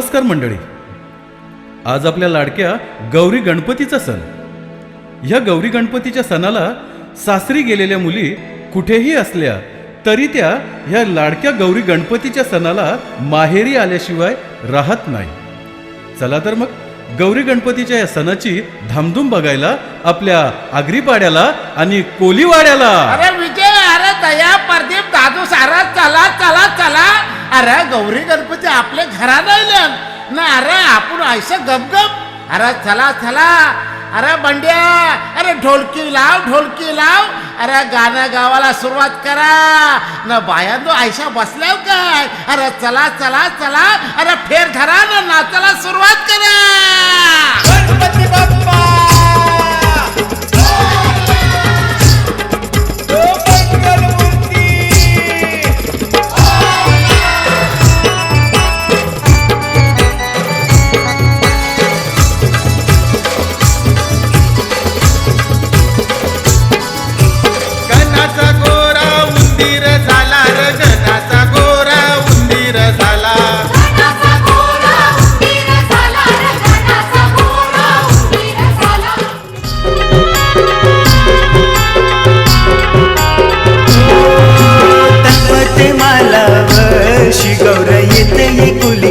नमस्कार मंडळी. आज आपल्या लाडक्या गौरी गणपतीचा सण. ह्या गौरी गणपतीच्या सणाला सासरी गेलेल्या मुली कुठेही असल्या तरी त्या ह्या लाडक्या गौरी गणपतीच्या सणाला माहेरी आल्याशिवाय राहत नाही. चला तर मग गौरी गणपतीच्या या सणाची धामधूम बघायला आपल्या आगरीपाड्याला आणि कोलीवाड्याला. अरे विजय अरे दया प्रदीप दादू सार अरे गौरी गणपती आपल्या घरात आले ना अरे आपण ऐसं गपगप. अरे चला चला. अरे बंड्या अरे ढोलकी लाव ढोलकी लाव. अरे गाणं गावाला सुरुवात करा. न बायांनो ऐशा बसल्याव काय? अरे चला चला चला. अरे फेर धरा ना नाचाला सुरुवात करा. കുലി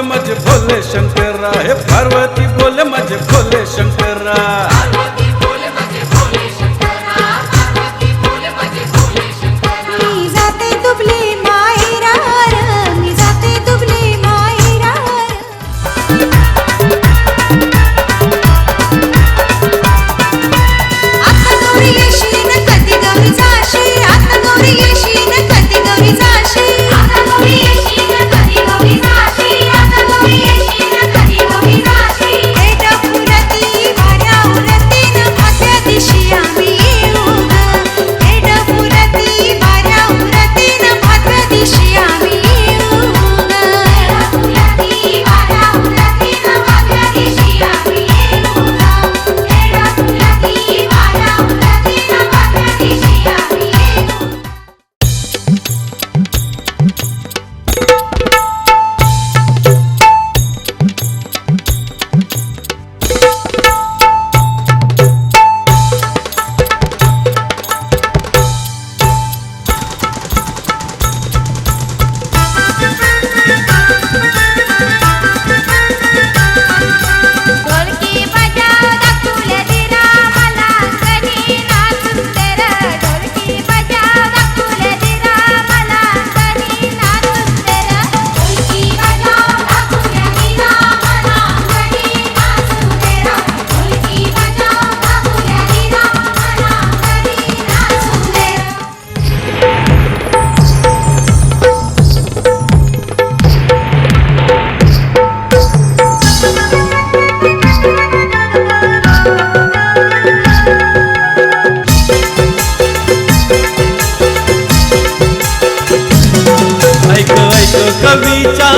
बोले माझे भोले शंकरा. हे पार्वती बोले माझे भोले शंकरा.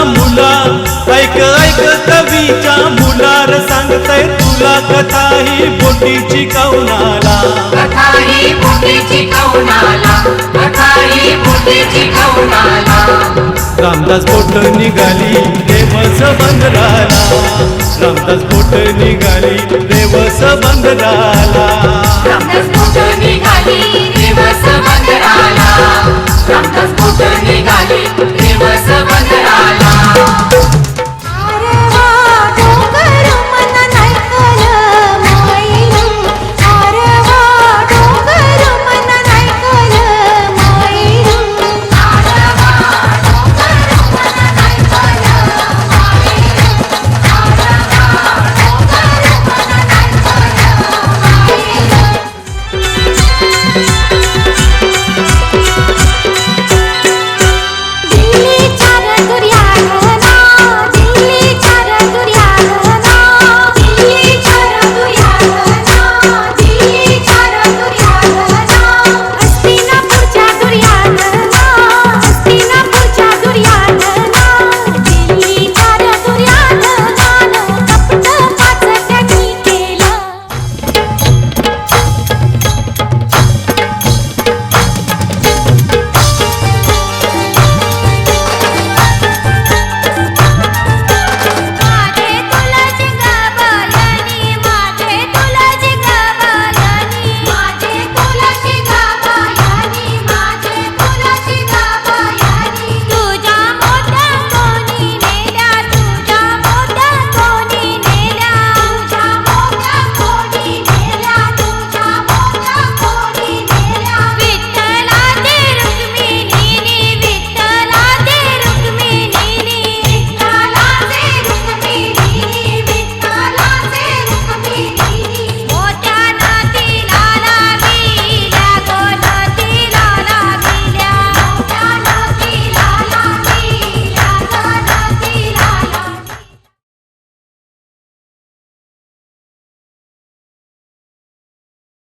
मुला ऐक ऐक कवीच्या मुलार सांगताय तुला कथा ही बोटीची कवनाला रामदास बोट निघाली देवस बंदराला. रामदास बोट निघाली देवस रामदास बोट निघाली देवस बंदराला.